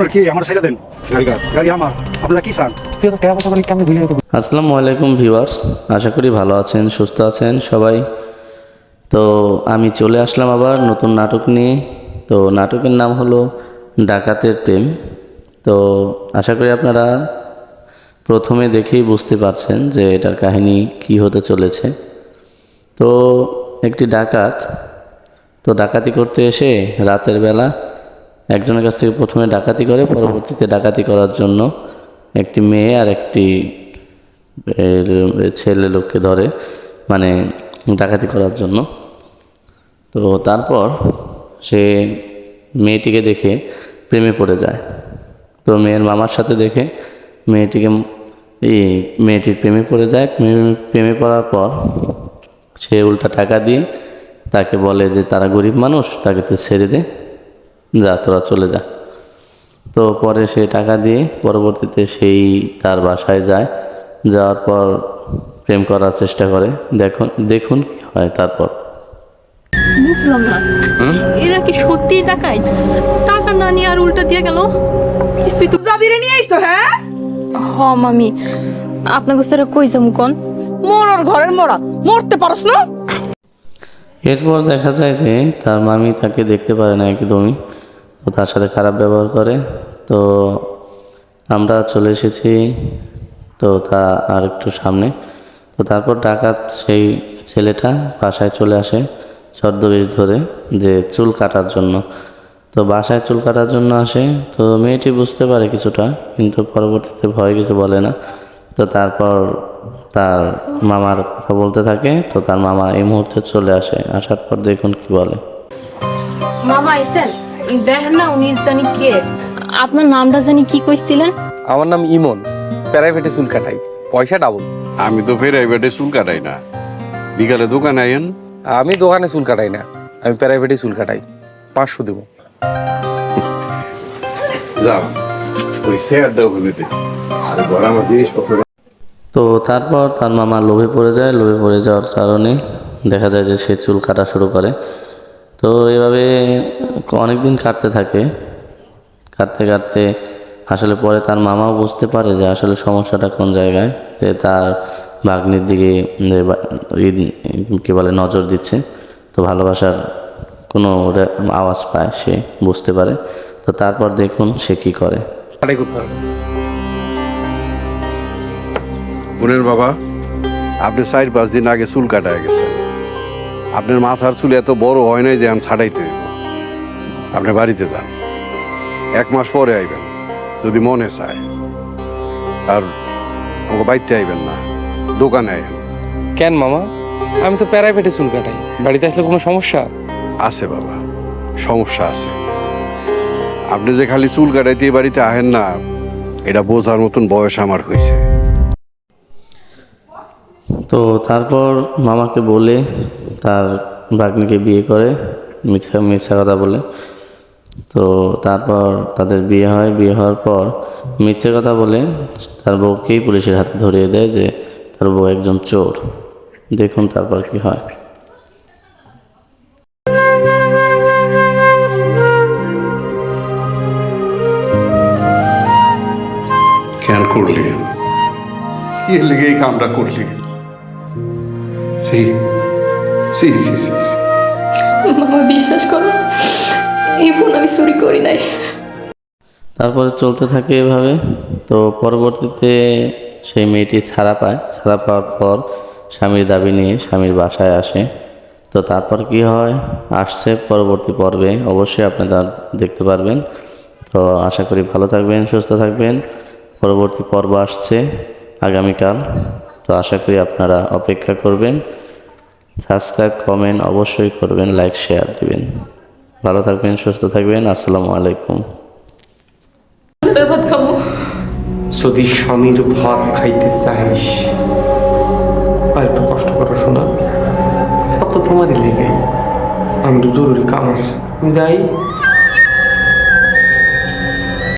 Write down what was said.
আপনার কি আমার ছেড়ে দেন? গাড়ি গাড়ি আমার। আপনারা কি চান? আসসালামু আলাইকুম ভিউয়ার্স। আশা করি ভালো আছেন সুস্থ আছেন সবাই। তো আমি চলে আসলাম আবার নতুন নাটক নিয়ে। তো নাটকের নাম হলো ডাকাতের প্রেম। তো আশা করি আপনারা প্রথমে দেখেই বুঝতে পারছেন যে এটার কাহিনী কি হতে চলেছে। তো একটি ডাকাত তো ডাকাতি করতে এসে রাতের বেলা একজনের কাছ থেকে প্রথমে ডাকাতি করে, পরবর্তীতে ডাকাতি করার জন্য একটি মেয়ে আর একটি ছেলে লোককে ধরে মানে ডাকাতি করার জন্য। তো তারপর সে মেয়েটিকে দেখে প্রেমে পড়ে যায়। তো মেয়ের মামার সাথে দেখে মেয়েটিকে, এই মেয়েটির প্রেমে পড়ে যায়। প্রেমে- পড়ার পর সে উল্টা টাকা দিয়ে তাকে বলে যে, তারা গরিব মানুষ, তাকে তো ছেড়ে দে। যা তোরা চলে যা। তো পরে সে টাকা দিয়ে পরবর্তীতে সেই তার বাসায় যায়। যাওয়ার পর প্রেম করার চেষ্টা করে। দেখুন দেখুন কি হয় তারপর। বুঝলাম না। এরা কি সত্যি টাকাই টাকা না নিয়ে আর উল্টা দিয়ে গেল? কিছুই তো জাবিরে নিয়ে আইছো হ্যাঁ? হ মামি। আপনাকে স্যার কই যাব কোন? মরার ঘরের মরা। মরতে পারস না? এরপর দেখা যায় যে তার মামি তাকে দেখতে পারে না একদমই। তো তার সাথে খারাপ ব্যবহার করে। তো আমরা চলে এসেছি তো তা আর একটু সামনে। তো তারপর ডাকাত সেই ছেলেটা বাসায় চলে আসে ছদ্মবেশ ধরে যে চুল কাটার জন্য। তো বাসায় চুল কাটার জন্য আসে। তো মেয়েটি বুঝতে পারে কিছুটা, কিন্তু পরবর্তীতে ভয় কিছু বলে না। তো তারপর তার মামার কথা বলতে থাকে তো তার মামা এই মুহূর্তে চলে আসে। আসার পর দেখুন কি বলে। মামা আইসেন দেখেন না উনি জানি কে। আপনার নামটা জানি কি কইছিলেন? আমার নাম ইমন। প্রাইভেটে চুল কাটাই। পয়সা ডাবল আমি তো এবারে চুল কাটাই না। বিকালে দোকানে আইন আমি দোকানে চুল কাটাই না। আমি প্রাইভেটে চুল কাটাই। পাঁচশো দেবো। যাও। ওই শেয়ার দাও ভেবেতে আর আমার জিনিসপত্র তো তারপর তার মামা লোভে পড়ে যায়, লোভে পড়ে যাওয়ার কারণে দেখা যায় যে সে চুল কাটা শুরু করে। তো এভাবে অনেক দিন কাটতে থাকে। কাটতে কাটতে আসলে পরে তার মামাও বুঝতে পারে যে আসলে সমস্যাটা কোন জায়গায়, যে তার ভাগ্নির দিকে বা- বলে, নজর দিচ্ছে। তো ভালোবাসার কোনো আওয়াজ পায়, সে বুঝতে পারে। তো তারপর দেখুন সে কি করে। বোনের বাবা আপনি চার পাঁচ দিন আগে চুল কাটায় গেছেন। আপনার মাথার চুল এত বড় হয় নাই যে আমি ছাড়াইতে হইব আপনি বাড়িতে যান। এক মাস পরে আইবেন যদি মনে চায়। আর আমাকে বাড়িতে আইবেন না দোকানে আইবেন। কেন মামা? আমি তো প্রাইভেটে চুল কাটাই। বাড়িতে আসলে কোনো সমস্যা? আছে বাবা সমস্যা আছে। আপনি যে খালি চুল কাটাইতে বাড়িতে আহেন না এটা বোঝার মতন বয়স আমার হয়েছে। তো তারপর মামাকে বলে, তার ভাগ্নিকে বিয়ে করে, মিথ্যা মিথ্যা কথা বলে। তো তারপর তাদের বিয়ে হয়। বিয়ে হওয়ার পর মিথ্যে কথা বলে তার বউকেই পুলিশের হাতে ধরিয়ে দেয় যে তার বউ একজন চোর। দেখুন তারপর কি হয়। কেন করলি? এই কামটা করলি। সি সি সি সি মামা বিশ্বাস করো এই ফোন আমি চুরি করি নাই। তারপরে চলতে থাকে এভাবে। তো পরবর্তীতে সেই মেয়েটি ছাড়া পায়। ছাড়া পাওয়ার পর স্বামীর দাবি নিয়ে স্বামীর বাসায় আসে। তো তারপর কি হয়? আসছে পরবর্তী পর্বে। অবশ্যই আপনারা দেখতে পারবেন। তো আশা করি ভালো থাকবেন সুস্থ থাকবেন। পরবর্তী পর্ব আসছে আগামীকাল। তো আশা করি আপনারা অপেক্ষা করবেন। সাবস্ক্রাইব, কমেন্ট অবশ্যই করবেন, লাইক, শেয়ার দিবেন। ভালো থাকবেন, সুস্থ থাকবেন, আসসালামু আলাইকুম। যদি স্বামীর ভাত খাইতে চাইস আর একটু কষ্ট করো শোনা, সব তো তোমারই লেগে। আমি তো জরুরি কাম আছে। যাই।